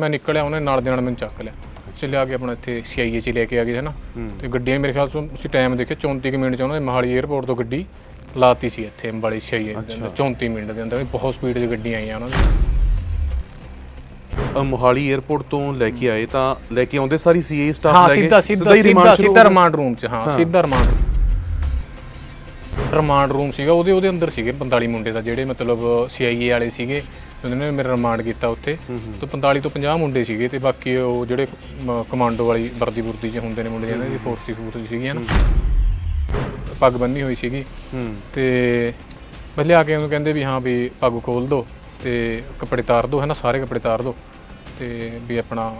ਮੈਂ ਨਿਕਲਿਆ ਉਹਨੇ ਨਾਲ ਦੇ ਨਾਲ ਮੈਨੂੰ ਚੱਕ ਲਿਆ। ਚ ਲਿਆ ਕੇ ਆਪਣਾ ਇੱਥੇ ਸੀਆਈਏ ਚ ਲੈ ਕੇ ਆ ਗਏ ਹੈ ਨਾ। ਤੇ ਗੱਡੀਆਂ ਮੇਰੇ ਖਿਆਲ ਤੋਂ ਤੁਸੀਂ ਟਾਈਮ ਦੇਖਿਆ 34 ਕੁ ਮਿੰਟ ਚ ਉਹਨਾਂ ਨੇ ਮਹਾਲੀ 에ਅਰਪੋਰਟ ਤੋਂ ਗੱਡੀ ਲਾਤੀ ਸੀ ਇੱਥੇ ਅੰਬਾਲੀ ਸੀਆਈਏ ਦੇ ਅੰਦਰ। 34 ਮਿੰਟ ਦੇ ਅੰਦਰ ਬਹੁਤ ਸਪੀਡ 'ਚ ਗੱਡੀਆਂ ਆਈਆਂ ਉਹਨਾਂ ਦੀ। ਅ, ਮੋਹਾਲੀ 에ਅਰਪੋਰਟ ਤੋਂ ਲੈ ਕੇ ਆਏ ਤਾਂ ਲੈ ਕੇ ਆਉਂਦੇ ਸਾਰੀ ਸੀਏ ਸਟਾਫ ਹਾਂ ਲੈ ਕੇ? ਸਿੱਧਾ ਸਿੱਧਾ ਹੀ remand ਸਿੱਧਾ ਸ਼ੁਰੂ? ਰਿਮਾਂਡ ਰੂਮ 'ਚ ਹਾਂ ਸਿੱਧਾ ਰਿਮਾਂਡ ਰਿਮਾਂਡ ਰੂਮ ਸੀਗਾ ਉਹਦੇ ਉਹਦੇ ਅੰਦਰ ਸੀਗੇ 45 ਮੁੰਡੇ ਦਾ ਜਿਹੜੇ ਮਤਲਬ ਸੀਆਈਏ ਵਾਲੇ ਸੀਗੇ। ਉਹਨਾਂ ਨੇ ਮੇਰਾ ਰਿਮਾਂਡ ਕੀਤਾ ਉੱਥੇ। ਤੇ 45 ਤੋਂ 50 ਮੁੰਡੇ ਸੀਗੇ ਤੇ ਬਾਕੀ ਉਹ ਜਿਹੜੇ ਕਮਾਂਡੋ ਵਾਲੀ ਵਰਦੀ ਵਰਦੀ 'ਚ ਹੁੰਦੇ ਨੇ ਮੁੰਡੇ ਜਿਹਨਾਂ ਦੀ ਫੋਰਸ ਦੀ ਫੋਰਸ ਸੀਗੀਆਂ ਨਾ। ਪੱਗ ਬੰਨੀ ਹੋਈ ਸੀਗੀ। ਤੇ ਪਹਿਲੇ ਆ ਕੇ ਉਹਨੂੰ ਕਹਿੰਦੇ ਵੀ ਹਾਂ ਵੀ ਪੱਗ ਖੋਲ ਦੋ ਤੇ ਕੱਪੜੇ ਤਾਰ ਦੋ ਹੈ ਨਾ ਸਾਰੇ ਕੱਪੜੇ ਤਾਰ ਦੋ। ਤੇ ਵੀ ਆਪਣਾ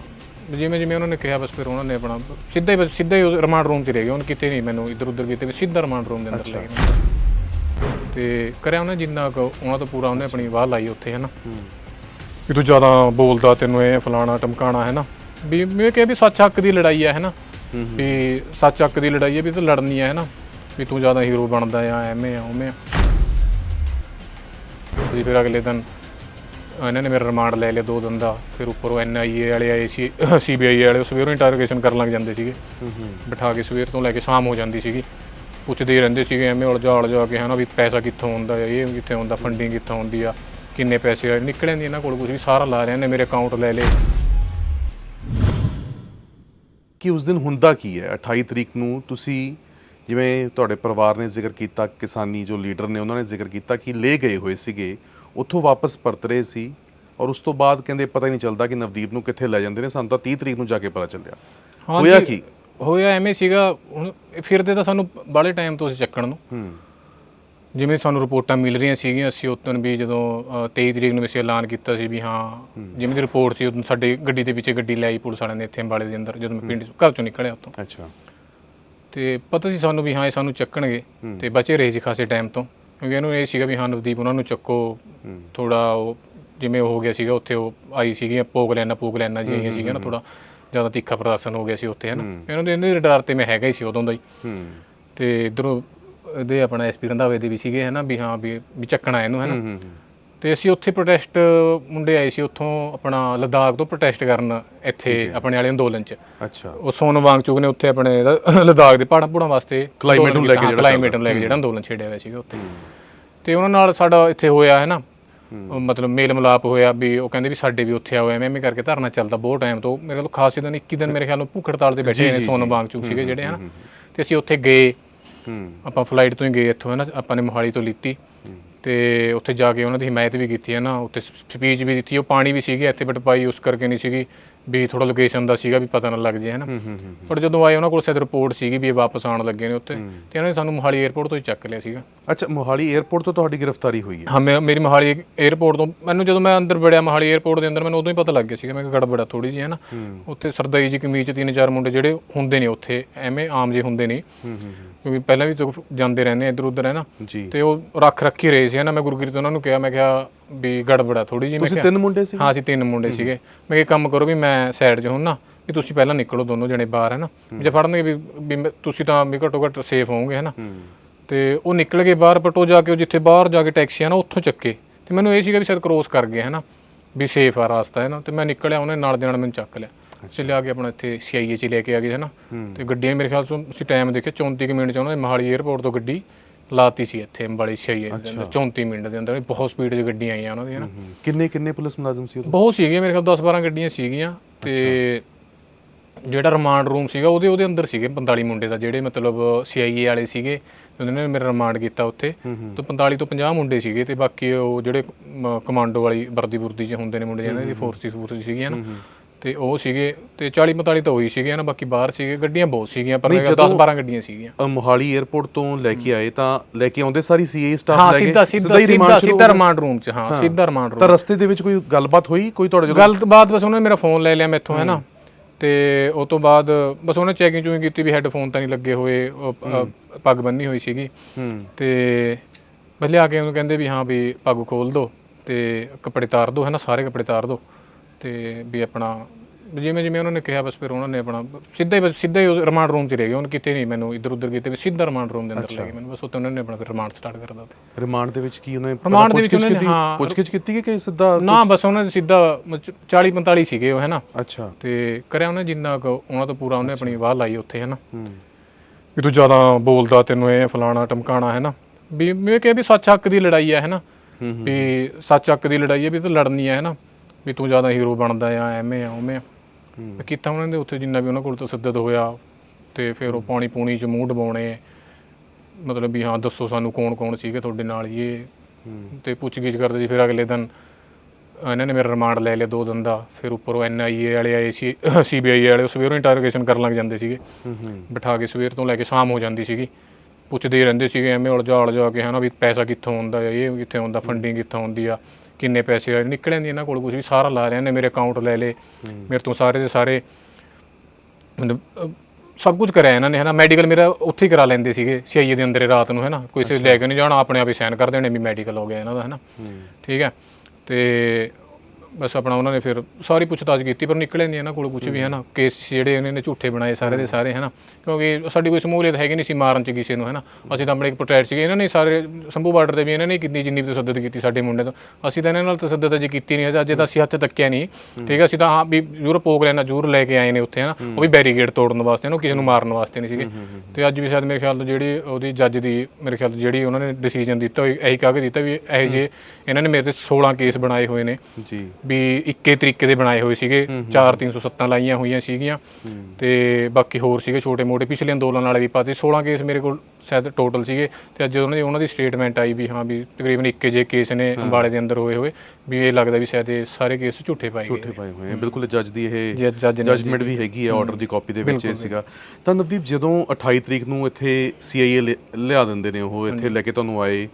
ਜਿਵੇਂ ਜਿਵੇਂ ਉਹਨਾਂ ਨੇ ਕਿਹਾ ਬਸ ਫਿਰ ਉਹਨਾਂ ਨੇ ਆਪਣਾ ਸਿੱਧਾ ਹੀ ਬਸ ਸਿੱਧਾ ਹੀ ਰਿਮਾਂਡ ਰੂਮ 'ਚ ਰਹਿ ਗਏ। ਉਹਨ ਕਿਤੇ ਨਹੀਂ ਮੈਨੂੰ ਇੱਧਰ ਉੱਧਰ ਕਿਤੇ ਵੀ ਸਿੱਧਾ ਰਿਮਾਂਡ ਰੂਮ ਦੇ ਅੰਦਰ ਲੈ ਗਏ। ਤੇ ਕਰਿਆ ਉਹਨੇ ਜਿੰਨਾ ਕੁ ਉਹਨਾਂ ਤੋਂ ਪੂਰਾ ਉਹਨੇ ਆਪਣੀ ਵਾਹ ਲਾਈ ਉੱਥੇ ਹੈ। ਨਾ ਵੀ ਤੂੰ ਜ਼ਿਆਦਾ ਬੋਲਦਾ ਤੈਨੂੰ ਇਹ ਫਲਾਣਾ ਟਮਕਾਣਾ ਹੈ ਨਾ ਵੀ ਮੈਂ ਕਿਹਾ ਵੀ ਸੱਚ ਹੱਕ ਦੀ ਲੜਾਈ ਹੈ ਹੈ। ਨਾ ਵੀ ਸੱਚ ਹੱਕ ਦੀ ਲੜਾਈ ਹੈ ਵੀ ਤੂੰ ਲੜਨੀ ਹੈ ਹੈ ਨਾ ਵੀ ਤੂੰ ਜ਼ਿਆਦਾ ਹੀਰੋ ਬਣਦਾ ਆ ਐਵੇਂ ਆ ਉਵੇਂ ਆ। ਜੀ ਫਿਰ ਅਗਲੇ ਦਿਨ ਇਹਨਾਂ ਨੇ ਮੇਰਾ ਰਿਮਾਂਡ ਲੈ ਲਿਆ ਦੋ ਦਿਨ ਦਾ। ਫਿਰ ਉੱਪਰੋਂ ਐਨਆਈਏ ਵਾਲੇ ਆਏ ਸੀ ਸੀਬੀਆਈ ਵਾਲੇ ਸਵੇਰੋਂ ਇੰਟਰੋਗੇਸ਼ਨ ਕਰਨ ਲੱਗ ਜਾਂਦੇ ਸੀਗੇ। ਬਿਠਾ ਕੇ ਸਵੇਰ ਤੋਂ ਲੈ ਕੇ ਸ਼ਾਮ ਹੋ ਜਾਂਦੀ ਸੀਗੀ। ਪੁੱਛਦੇ ਰਹਿੰਦੇ ਸੀਗੇ ਐਵੇਂ ਉਲਝਾ ਉਲਝਾ ਕੇ ਹਨਾ ਵੀ ਪੈਸਾ ਕਿੱਥੋਂ ਆਉਂਦਾ ਹੈ ਇਹ ਕਿੱਥੇ ਆਉਂਦਾ ਫੰਡਿੰਗ ਕਿੱਥੋਂ ਆਉਂਦੀ ਆ ਕਿੰਨੇ ਪੈਸੇ ਆ ਨਿਕਲੇ ਨਹੀਂ ਇਹਨਾਂ ਕੋਲ ਕੁਝ ਵੀ ਸਾਰਾ ਲਾ ਰਹੇ ਨੇ ਮੇਰੇ ਅਕਾਊਂਟ ਲੈ ਲਏ। ਕਿ ਉਸ ਦਿਨ ਹੁੰਦਾ ਕੀ ਹੈ? 28 ਤਰੀਕ ਨੂੰ ਤੁਸੀਂ ਜਿਵੇਂ ਤੁਹਾਡੇ ਪਰਿਵਾਰ ਨੇ ਜ਼ਿਕਰ ਕੀਤਾ ਕਿਸਾਨੀ ਜੋ ਲੀਡਰ ਨੇ ਉਹਨਾਂ ਨੇ ਜ਼ਿਕਰ ਕੀਤਾ ਕਿ ਲੈ ਗਏ ਹੋਏ ਸੀਗੇ ਉੱਥੋਂ ਵਾਪਸ ਪਰਤ ਰਹੇ ਸੀ ਔਰ ਉਸ ਤੋਂ ਬਾਅਦ ਕਹਿੰਦੇ ਪਤਾ ਹੀ ਨਹੀਂ ਚੱਲਦਾ ਕਿ ਨਵਦੀਪ ਨੂੰ ਕਿੱਥੇ ਲੈ ਜਾਂਦੇ ਨੇ ਸਾਨੂੰ ਤਾਂ 30 ਤਰੀਕ ਨੂੰ ਜਾ ਕੇ ਪਤਾ ਚੱਲਿਆ। ਹੋਇਆ ਕੀ? ਹੋਇਆ ਐਵੇਂ ਸੀਗਾ ਹੁਣ ਫਿਰਦੇ ਤਾਂ ਸਾਨੂੰ ਬਾਲੇ ਟਾਈਮ ਤੋਂ ਸੀ ਚੱਕਣ ਨੂੰ। ਹੂੰ। ਜਿਵੇਂ ਸਾਨੂੰ ਰਿਪੋਰਟਾਂ ਮਿਲ ਰਹੀਆਂ ਸੀਗੀਆਂ ਅਸੀਂ ਉਦੋਂ ਵੀ ਜਦੋਂ ਅ, 23 ਤਰੀਕ ਨੂੰ ਅਸੀਂ ਐਲਾਨ ਕੀਤਾ ਸੀ ਵੀ ਹਾਂ ਜਿਵੇਂ ਦੀ ਰਿਪੋਰਟ ਸੀ ਉਦੋਂ ਸਾਡੇ ਗੱਡੀ ਦੇ ਪਿੱਛੇ ਗੱਡੀ ਲਾਈ ਪੁਲਿਸ ਵਾਲਿਆਂ ਨੇ ਇੱਥੇ ਅੰਬਾਲੇ ਦੇ ਅੰਦਰ ਜਦੋਂ ਮੈਂ ਪਿੰਡ ਘਰ ਚੋਂ ਨਿਕਲਿਆ ਉੱਥੋਂ। ਅੱਛਾ। ਤੇ ਪਤਾ ਸੀ ਸਾਨੂੰ ਵੀ ਹਾਂ ਇਹ ਸਾਨੂੰ ਚੱਕਣਗੇ। ਤੇ ਬਚੇ ਰਹੇ ਸੀ ਖਾਸੇ ਟਾਈਮ ਤੋਂ। ਕਿਉਂਕਿ ਇਹਨੂੰ ਇਹ ਸੀਗਾ ਵੀ ਹਾਂ ਨਵਦੀਪ ਉਹਨਾਂ ਨੂੰ ਚੱਕੋ। ਥੋੜਾ ਉਹ ਜਿਵੇਂ ਉਹ ਹੋ ਗਿਆ ਸੀਗਾ ਉੱਥੇ ਉਹ ਆਈ ਸੀਗੀਆਂ ਪੋਕ ਲੈਣਾ ਪੋਕ ਲੈਣਾ ਜੀ ਆਈਆਂ ਸੀਗੀਆਂ ਨਾ ਥੋੜਾ ਜ਼ਿਆਦਾ ਤਿੱਖਾ ਪ੍ਰਦਰਸ਼ਨ ਹੋ ਗਿਆ ਸੀ ਉੱਥੇ ਹਨਾ? ਇਹਨਾਂ ਦੇ ਇਹਨਾਂ ਦੇ ਡਰ ਤੇ ਮੈਂ ਹੈਗਾ ਹੀ ਸੀ ਉਦੋਂ ਦਾ ਹੀ। ਤੇ ਇਧਰੋਂ ਇਹਦੇ ਆਪਣਾ ਐਸਪੀ ਰੰਧਾਵੇ ਦੇ ਵੀ ਸੀਗੇ ਹਨਾ? ਵੀ ਹਾਂ ਵੀ ਵੀ ਚੱਕਣਾ ਇਹਨੂੰ ਹਨਾ? ਤੇ ਅਸੀਂ ਉੱਥੇ ਪ੍ਰੋਟੈਸਟ ਮੁੰਡੇ ਆਏ ਸੀ ਉੱਥੋਂ ਆਪਣਾ ਲਦਾਖ ਤੋਂ ਪ੍ਰੋਟੈਸਟ ਕਰਨ ਇੱਥੇ ਆਪਣੇ ਵਾਲੇ ਅੰਦੋਲਨ 'ਚ। ਅੱਛਾ। ਉਹ ਸੋਨ ਵਾਂਗਚੁਕ ਨੇ ਉੱਥੇ ਆਪਣੇ ਲਦਾਖ ਦੇ ਪਹਾੜਾਂ ਪੂੜਾਂ ਵਾਸਤੇ Climate ਨੂੰ ਲੈ ਕੇ ਜਿਹੜਾ ਕਲਾਈਮੇਟ ਨੂੰ ਲੈ ਕੇ ਜਿਹੜਾ ਅੰਦੋਲਨ ਛੇੜਿਆ ਹੋਇਆ ਸੀਗਾ ਉੱਥੇ। ਤੇ ਉਹਨਾਂ ਨਾਲ ਸਾਡਾ ਇੱਥੇ ਹੋਇਆ ਹੈ ਨਾ ਮਤਲਬ ਮੇਲ ਮਿਲਾਪ ਹੋਇਆ ਵੀ ਉਹ ਕਹਿੰਦੇ ਵੀ ਸਾਡੇ ਵੀ ਉੱਥੇ ਆਓ ਐਵੇਂ ਐਵੇਂ ਕਰਕੇ ਧਰਨਾ ਚੱਲਦਾ ਬਹੁਤ ਟਾਈਮ ਤੋਂ। ਮੇਰੇ ਕੋਲ ਖਾਸ ਦਿਨ 21 ਦਿਨ ਮੇਰੇ ਖਿਆਲ ਨੂੰ ਭੁੱਖ ਹੜਤਾਲ ਤੇ ਬੈਠੇ ਨੇ ਸੋਨ ਵਾਂਗਚੁਕ ਸੀਗੇ ਜਿਹੜੇ ਹਨ। ਤੇ ਅਸੀਂ ਉੱਥੇ ਗਏ। ਆਪਾਂ ਫਲਾਈਟ ਤੋਂ ਹੀ ਗਏ ਇੱਥੋਂ ਹੈ ਨਾ ਆਪਾਂ ਨੇ ਮੋਹਾਲੀ ਤੋਂ ਲਿੱਤੀ। ਤੇ ਉੱਥੇ ਜਾ ਕੇ ਉਹਨਾਂ ਦੀ ਹਮਾਇਤ ਵੀ ਕੀਤੀ ਹੈ ਨਾ ਉੱਥੇ ਸਪੀਚ ਵੀ ਦਿੱਤੀ ਉਹ ਪਾਣੀ ਵੀ ਸੀਗੇ ਇੱਥੇ ਬਟ ਪਾਈ ਉਸ ਕਰਕੇ ਨਹੀਂ ਸੀਗੀ ਵੀ ਥੋੜਾ ਲੋਕੇਸ਼ਨ ਦਾ ਸੀਗਾ ਵੀ ਪਤਾ ਨਾ ਲੱਗ ਜੇ ਹੈ ਨਾ। ਪਰ ਜਦੋਂ ਆਏ ਉਹਨਾਂ ਕੋਲ ਸਿੱਧ ਰਿਪੋਰਟ ਸੀਗੀ ਵੀ ਇਹ ਵਾਪਸ ਆਣ ਲੱਗੇ ਨੇ ਉੱਥੇ ਤੇ ਉਹਨਾਂ ਨੇ ਸਾਨੂੰ ਮੋਹਾਲੀ 에ਅਰਪੋਰਟ ਤੋਂ ਹੀ ਚੱਕ ਲਿਆ ਸੀਗਾ। ਅੱਛਾ ਮੋਹਾਲੀ 에ਅਰਪੋਰਟ ਤੋਂ ਤੁਹਾਡੀ ਗ੍ਰਿਫਤਾਰੀ ਹੋਈ ਹੈ? ਹਾਂ ਮੇਰੀ ਮੋਹਾਲੀ 에ਅਰਪੋਰਟ ਤੋਂ ਮੈਨੂੰ ਜਦੋਂ ਮੈਂ ਅੰਦਰ ਵੜਿਆ ਮੋਹਾਲੀ 에ਅਰਪੋਰਟ ਦੇ ਅੰਦਰ ਮੈਨੂੰ ਉਦੋਂ ਹੀ ਪਤਾ ਲੱਗ ਗਿਆ ਸੀਗਾ ਮੈਂ ਕਿ ਗੜਬੜਾ ਥੋੜੀ ਜੀ ਹੈ ਨਾ। ਉੱਥੇ ਸਰਦਾਈ ਜੀ ਕਮੀਜ਼ ਤਿੰਨ ਚਾਰ ਮੁੰਡੇ ਜਿਹੜੇ ਹੁੰਦੇ ਨੇ ਉੱਥੇ ਐਵੇਂ ਆਮ ਜੇ ਹੁੰਦੇ ਨੇ। ਕਿਉਂਕਿ ਪਹਿਲਾਂ ਵੀ ਤੋਂ ਜਾਂਦੇ ਰਹਿੰਦੇ ਇੱਧਰ ਉੱਧਰ ਹੈ ਨਾ। ਜੀ। ਤੇ ਉਹ ਰੱਖ ਰੱਖੀ ਰਹੇ ਸੀ ਹੈ ਨਾ ਮੈਂ ਗੁਰਗੀਤ ਉਹਨਾਂ ਨੂੰ ਕਿਹਾ ਮੈਂ ਕਿਹਾ ਵੀ ਗੜਬੜਾ ਥੋੜੀ ਜਿਹੀ ਮੈਂ ਤੁਸੀਂ ਤਿੰਨ ਮੁੰਡੇ ਸੀ ਹਾਂ ਅਸੀਂ ਤਿੰਨ ਮੁੰਡੇ ਸੀਗੇ। ਮੈਂ ਕਿਹਾ ਕੰਮ ਕਰੋ ਵੀ ਮੈਂ ਸਾਈਡ 'ਚ ਹੁਣ ਨਾ ਵੀ ਤੁਸੀਂ ਪਹਿਲਾਂ ਨਿਕਲੋ ਦੋਨੋਂ ਜਣੇ ਬਾਹਰ ਹੈ। ਨਾ ਜੇ ਫੜਨਗੇ ਵੀ ਵੀ ਮੈਂ- ਤੁਸੀਂ ਤਾਂ ਵੀ ਘੱਟੋ ਘੱਟ ਸੇਫ ਹੋਵੋਗੇ ਹੈ। ਨਾ ਤੇ ਉਹ ਨਿਕਲ ਗਏ ਬਾਹਰ ਉਹ ਜਾ ਕੇ ਉਹ ਜਿੱਥੇ ਬਾਹਰ ਜਾ ਕੇ ਟੈਕਸੀ ਆ ਨਾ ਉੱਥੋਂ ਚੱਕੇ। ਤੇ ਮੈਨੂੰ ਇਹ ਸੀਗਾ ਵੀ ਸ਼ਾਇਦ ਕ੍ਰੋਸ ਕਰ ਗਏ ਹੈ ਨਾ ਵੀ ਸੇਫ ਆ ਰਾਸਤਾ ਹੈ ਨਾ। ਤੇ ਮੈਂ ਨਿਕਲਿਆ ਉਹਨੇ ਨਾਲ ਦੇ ਨਾਲ ਮੈਨੂੰ ਚੱਕ ਲਿਆ। ਚ ਲਿਆ ਕੇ ਆਪਣਾ ਇੱਥੇ ਸੀਆਈਏ ਚ ਲੈ ਕੇ ਆ ਗਏ ਹੈ। ਨਾ ਤੇ ਗੱਡੀਆਂ ਮੇਰੇ ਖਿਆਲ ਤੋਂ ਤੁਸੀਂ ਟਾਈਮ ਦੇਖਿਆ 34 ਕੁ ਮਿੰਟ ਚ ਉਹਨਾਂ ਨੇ ਮਹਾਲੀ 에ਅਰਪੋਰਟ ਤੋਂ ਗੱਡੀ ਲਾਤੀ ਸੀ ਇੱਥੇ ਅੰਬਾਲੀ ਸੀਆਈਏ ਦੇ ਅੰਦਰ 34 ਮਿੰਟ ਦੇ ਅੰਦਰ। ਬਹੁਤ ਸਪੀਡ 'ਚ ਗੱਡੀਆਂ ਆਈਆਂ ਉਹਨਾਂ ਦੀਆਂ ਨਾ। ਕਿੰਨੇ ਕਿੰਨੇ ਪੁਲਿਸ ਮੁਲਾਜ਼ਮ ਸੀ ਉਦੋਂ ਬਹੁਤ ਸੀਗੀਆਂ ਮੇਰੇ ਖਿਆਲ 10 12 ਗੱਡੀਆਂ ਸੀਗੀਆਂ ਤੇ ਜਿਹੜਾ ਰਿਮਾਂਡ ਰੂਮ ਸੀਗਾ ਉਹਦੇ ਉਹਦੇ ਅੰਦਰ ਸੀਗੇ 45 ਮੁੰਡੇ ਦਾ ਜਿਹੜੇ ਮਤਲਬ ਸੀਆਈਏ ਵਾਲੇ ਸੀਗੇ ਉਹਨਾਂ ਨੇ ਮੇਰਾ ਰਿਮਾਂਡ ਕੀਤਾ ਉੱਥੇ। ਤੇ 45 ਤੋਂ 50 ਮੁੰਡੇ ਸੀਗੇ ਤੇ ਬਾਕੀ ਉਹ ਜਿਹੜੇ ਕਮਾਂਡੋ ਵਾਲੀ ਵਰਦੀ ਵਰਦੀ ਚ ਹੁੰਦੇ ਨੇ ਮੁੰਡੇ ਜਿਹਨਾਂ ਦੀ ਫੋਰਸ ਦੀ ਫੋਰਸ ਸੀਗੀਆਂ ਨਾ ਤੇ ਉਹ ਸੀਗੇ ਤੇ 40 45 ਤਾਂ ਉਹੀ ਸੀਗੇ ਨਾ ਬਾਕੀ ਬਾਹਰ ਸੀਗੇ ਗੱਡੀਆਂ ਬਹੁਤ ਸੀਗੀਆਂ ਪਰ 10 12 ਗੱਡੀਆਂ ਸੀਗੀਆਂ। ਅ, ਮੋਹਾਲੀ 에ਅਰਪੋਰਟ ਤੋਂ ਲੈ ਕੇ ਆਏ ਤਾਂ ਲੈ ਕੇ ਆਉਂਦੇ ਸਾਰੀ ਸੀਏ ਸਟਾਫ ਲੈ ਕੇ? ਸਿੱਧਾ ਸਿੱਧਾ ਹੀ remand ਸਿੱਧਾ ਸ਼ੁਰੂ ਹੋ ਸਿੱਧਾ ਗਿਆ? ਰਿਮਾਂਡ ਰੂਮ ਚ ਹਾਂ ਸਿੱਧਾ ਰਿਮਾਂਡ ਰੂਮ ਤਾਂ ਰਸਤੇ ਦੇ ਵਿੱਚ ਕੋਈ ਗੱਲਬਾਤ ਹੋਈ? ਕੋਈ ਤੁਹਾਡੇ ਜਦੋਂ ਗੱਲ ਤੋਂ ਬਾਅਦ ਬਸ ਉਹਨੇ ਮੇਰਾ ਫੋਨ ਲੈ ਲਿਆ ਮੈਥੋਂ ਹੈ। ਨਾ ਤੇ ਉਸ ਤੋਂ ਬਾਅਦ ਬਸ ਉਹਨੇ ਚੈਕਿੰਗ ਚੂਕਿੰਗ ਕੀਤੀ ਵੀ ਹੈੱਡਫੋਨ ਤਾਂ ਨਹੀਂ ਲੱਗੇ ਹੋਏ ਉਹ, ਅ, ਪੱਗ ਬੰਨੀ ਹੋਈ ਸੀਗੀ। ਹੂੰ। ਤੇ ਪਹਿਲੇ ਆ ਕੇ ਉਹਨੂੰ ਕਹਿੰਦੇ ਵੀ ਹਾਂ ਵੀ ਪੱਗ ਖੋਲ ਦੋ ਤੇ ਕੱਪੜੇ ਤਾਰ ਦੋ ਹੈ ਨਾ ਸਾਰੇ ਕੱਪੜੇ ਤਾਰ ਦੋ। ਤੇ ਵੀ ਆਪਣਾ ਜਿਵੇਂ ਜਿਵੇਂ ਉਹਨਾਂ ਨੇ ਕਿਹਾ ਬਸ ਫਿਰ ਉਹਨਾਂ ਨੇ ਆਪਣਾ ਸਿੱਧਾ ਹੀ ਬਸ ਸਿੱਧਾ ਹੀ ਰਿਮਾਂਡ ਰੂਮ 'ਚ ਰਹਿ ਗਏ। ਉਹਨ ਕਿਤੇ ਨਹੀਂ ਮੈਨੂੰ ਇੱਧਰ ਉੱਧਰ ਕਿਤੇ ਵੀ ਸਿੱਧਾ ਰਿਮਾਂਡ ਰੂਮ ਦੇ ਅੰਦਰ ਲੈ ਗਏ ਮੈਨੂੰ। ਬਸ ਉੱਥੇ ਉਹਨਾਂ ਨੇ ਆਪਣਾ ਫਿਰ ਰਿਮਾਂਡ ਸਟਾਰਟ ਕਰ ਦਿੱਤਾ ਰਿਮਾਂਡ ਦੇ ਵਿੱਚ ਕੀ ਉਹਨਾਂ ਨੇ ਰਿਮਾਂਡ ਦੇ ਵਿੱਚ ਉਹਨਾਂ ਨੇ- ਕੀਤੀ? ਹਾਂ। ਪੁੱਛਗਿੱਛ ਕੀਤੀ ਕਿ ਸਿੱਧਾ ਨਾ ਬਸ ਉਹਨਾਂ ਨੇ ਸਿੱਧਾ 40 45 ਸੀਗੇ ਉਹ ਹੈ ਨਾ ਅੱਛਾ। ਤੇ ਕਰਿਆ ਉਹਨੇ ਜਿੰਨਾ ਕੁ ਉਹਨਾਂ ਤੋਂ ਪੂਰਾ ਉਹਨੇ ਆਪਣੀ ਵਾਹ ਲਾਈ ਉੱਥੇ ਹੈ ਨਾ ਹੂੰ। ਵੀ ਤੂੰ ਜ਼ਿਆਦਾ ਬੋਲਦਾ ਤੈਨੂੰ ਇਹ ਫਲਾਣਾ ਟਮਕਾਣਾ ਹੈ ਨਾ ਵੀ ਮੈਂ ਕਿਹਾ ਵੀ ਸੱਚ ਹੱਕ ਦੀ ਲੜਾਈ ਹੈ ਹੈ ਨਾ ਵੀ ਸੱਚ ਹੱਕ ਦੀ ਲੜਾਈ ਹੈ ਵੀ ਤੂੰ ਲੜਨੀ ਹੈ ਹੈ ਨਾ ਵੀ ਤੂੰ ਜ਼ਿਆਦਾ ਹੀਰੋ ਬਣਦਾ ਆ ਐਵੇਂ ਆ ਉਵੇਂ ਆ। ਮੈਂ ਕੀਤਾ ਉਹਨਾਂ ਦੇ ਉੱਥੇ ਜਿੰਨਾ ਵੀ ਉਹਨਾਂ ਕੋਲ ਤਸੱਦਦ ਹੋਇਆ ਤੇ ਫਿਰ ਉਹ ਪਾਣੀ ਪੂਣੀ ਚ ਮੂੰਹ ਡਬਾਉਣੇ। ਮਤਲਬ ਵੀ ਹਾਂ ਦੱਸੋ ਸਾਨੂੰ ਕੌਣ ਕੌਣ ਸੀਗੇ ਤੁਹਾਡੇ ਨਾਲ ਇਹ। ਤੇ ਪੁੱਛਗਿੱਛ ਕਰਦੇ ਸੀ ਫਿਰ ਅਗਲੇ ਦਿਨ ਇਹਨਾਂ ਨੇ ਮੇਰਾ ਰਿਮਾਂਡ ਲੈ ਲਿਆ ਦੋ ਦਿਨ ਦਾ। ਫਿਰ ਉੱਪਰੋਂ ਐਨਆਈਏ ਵਾਲੇ ਆਏ ਸੀ ਸੀਬੀਆਈ ਵਾਲੇ ਉਹ ਸਵੇਰੋਂ ਇੰਟਰੋਗੇਸ਼ਨ ਕਰਨ ਲੱਗ ਜਾਂਦੇ ਸੀਗੇ। ਹੂੰ ਹੂੰ। ਬਿਠਾ ਕੇ ਸਵੇਰ ਤੋਂ ਲੈ ਕੇ ਸ਼ਾਮ ਹੋ ਜਾਂਦੀ ਸੀਗੀ। ਪੁੱਛਦੇ ਹੀ ਰਹਿੰਦੇ ਸੀਗੇ ਐਵੇਂ ਉਲਝਾ ਉਲਝਾ ਕੇ ਹਨਾ ਵੀ ਪੈਸਾ ਕਿੱਥੋਂ ਆਉਂਦਾ ਆ ਇਹ ਕਿੱਥੇ ਆਉਂਦਾ ਫੰਡਿੰਗ ਕਿੱਥੋਂ ਆਉਂਦੀ ਆ। ਕਿੰਨੇ ਪੈਸੇ ਆ ਨਿਕਲੇ ਨਹੀਂ ਇਹਨਾਂ ਕੋਲ ਕੁਝ ਵੀ ਸਾਰਾ ਲਾ ਰਹੇ ਨੇ ਮੇਰੇ ਅਕਾਊਂਟ ਲੈ ਲੇ ਮੇਰੇ ਤੋਂ ਸਾਰੇ ਦੇ ਸਾਰੇ ਮਤਲਬ ਸਭ ਕੁਝ ਕਰਿਆ ਇਹਨਾਂ ਨੇ ਹਨਾ? ਮੈਡੀਕਲ ਮੇਰਾ ਉੱਥੇ ਹੀ ਕਰਾ ਲੈਂਦੇ ਸੀਗੇ ਸੀਆਈਏ ਦੇ ਅੰਦਰ ਹੀ ਰਾਤ ਨੂੰ ਹਨਾ? ਕੋਈ ਸੇ ਲੈ ਕੇ ਨਹੀਂ ਜਾਣਾ ਆਪਣੇ ਆਪ ਹੀ ਸਾਈਨ ਕਰ ਦੇਣੇ ਵੀ ਮੈਡੀਕਲ ਹੋ ਗਿਆ ਇਹਨਾਂ ਦਾ ਹਨਾ? ਠੀਕ ਹੈ? ਤੇ ਬਸ ਆਪਣਾ ਉਹਨਾਂ ਨੇ ਫਿਰ ਸਾਰੀ ਪੁੱਛਤਾਛ ਕੀਤੀ ਪਰ ਨਿਕਲੇ ਨਹੀਂ ਇਹਨਾਂ ਕੋਲ ਕੁਝ ਵੀ ਹਨਾ? ਕੇਸ ਜਿਹੜੇ ਇਹਨਾਂ ਨੇ ਝੂਠੇ ਬਣਾਏ ਸਾਰੇ ਦੇ ਸਾਰੇ ਹਨਾ? ਕਿਉਂਕਿ ਸਾਡੀ ਕੋਈ ਸਮੂਲੀਅਤ ਹੈਗੀ ਨਹੀਂ ਸੀ ਮਾਰਨ ਚ ਕਿਸੇ ਨੂੰ ਹਨਾ? ਅਸੀਂ ਤਾਂ ਆਪਣੇ ਇੱਕ ਪ੍ਰੋਟੈਕਟ ਸੀਗੇ ਇਹਨਾਂ ਨੇ ਸਾਰੇ ਸੰਭੂ ਬਾਰਡਰ ਤੇ ਵੀ ਇਹਨਾਂ ਨੇ ਕਿੰਨੀ ਜਿੰਨੀ ਵੀ ਤਸੱਦਦ ਕੀਤੀ ਸਾਡੇ ਮੁੰਡੇ ਤੋਂ। ਅਸੀਂ ਤਾਂ ਇਹਨਾਂ ਨਾਲ ਤਸੱਦਦ ਅਜੇ ਕੀਤੀ ਨਹੀਂ ਅਜੇ ਤਾਂ ਅਸੀਂ ਹੱਥ ਤੱਕਿਆ ਨਹੀਂ। ਠੀਕ ਹੈ ਅਸੀਂ ਤਾਂ ਹਾਂ ਵੀ ਜ਼ਰੂਰ ਪ੍ਰੋਗਰਾਮ ਨਾਲ ਜ਼ਰੂਰ ਲੈ ਕੇ ਆਏ ਨੇ ਉੱਥੇ ਹਨਾ? ਉਹ ਵੀ ਬੈਰੀਗੇਡ ਤੋੜਨ ਵਾਸਤੇ ਨਾ ਕਿਸੇ ਨੂੰ ਮਾਰਨ ਵਾਸਤੇ ਨਹੀਂ ਸੀਗੇ। ਤੇ ਅੱਜ ਵੀ ਸ਼ਾਇਦ ਮੇਰੇ ਖਿਆਲ ਤੋਂ ਜਿਹੜੀ ਉਹਦੀ ਜੱਜ ਦੀ ਮੇਰੇ ਖਿਆਲ ਤੋਂ ਜਿਹੜੀ ਉਹਨਾਂ ਨੇ ਡਿਸੀਜਨ ਦਿੱਤਾ ਹੋਈ ਇਹੀ ਕਾਗਜ਼ ਦਿੱਤਾ ਵੀ ਇਹ ਜੇ ਇਹਨਾਂ ਨੇ ਮੇਰੇ ਤੇ 16 ਕੇਸ ਬਣਾਏ ਹੋਏ ਨੇ। ਜੀ। ਵੀ ਇੱਕੇ ਤਰੀਕੇ ਦੇ ਬਣਾਏ ਹੋਏ ਸੀਗੇ। 4307 ਲਾਈਆਂ ਹੋਈਆਂ ਸੀਗੀਆਂ ਤੇ ਬਾਕੀ ਹੋਰ ਸੀਗੇ ਛੋਟੇ ਮੋਟੇ। ਪਿਛਲੇ ਅੰਦੋਲਨ ਵਾਲੇ ਵੀ ਪਾਤੇ। 16 ਕੇਸ ਮੇਰੇ ਕੋਲ ਸ਼ਾਇਦ ਟੋਟਲ ਸੀਗੇ ਤੇ ਅੱਜ ਉਹਨਾਂ ਦੀ ਉਹਨਾਂ ਦੀ ਸਟੇਟਮੈਂਟ ਆਈ ਵੀ ਹਾਂ ਵੀ ਤਕਰੀਬਨ ਇੱਕੇ ਜੇ ਕੇਸ ਨੇ ਅੰਬਾਲੇ ਦੇ ਅੰਦਰ ਹੋਏ ਹੋਏ। ਵੀ ਇਹ ਲੱਗਦਾ ਵੀ ਸ਼ਾਇਦ ਇਹ ਸਾਰੇ ਕੇਸ ਝੂਠੇ ਪਾਏ ਗਏ ਝੂਠੇ ਪਾਏ ਹੋਏ ਆ ਬਿਲਕੁਲ ਜੱਜ ਦੀ ਇਹ ਜਜਮੈਂਟ ਵੀ ਹੈਗੀ ਹੈ ਆਰਡਰ ਦੀ ਕਾਪੀ ਦੇ ਵਿੱਚ ਇਹ ਸੀਗਾ। ਤਾਂ ਨਵਦੀਪ ਜਦੋਂ 28 ਤਰੀਕ ਨੂੰ ਇੱਥੇ ਸੀਆਈਏ ਲਿਆ ਦਿੰਦੇ ਨੇ ਉਹ ਇੱਥੇ ਲੈ ਕੇ ਤੁਹਾਨੂੰ ਆਏ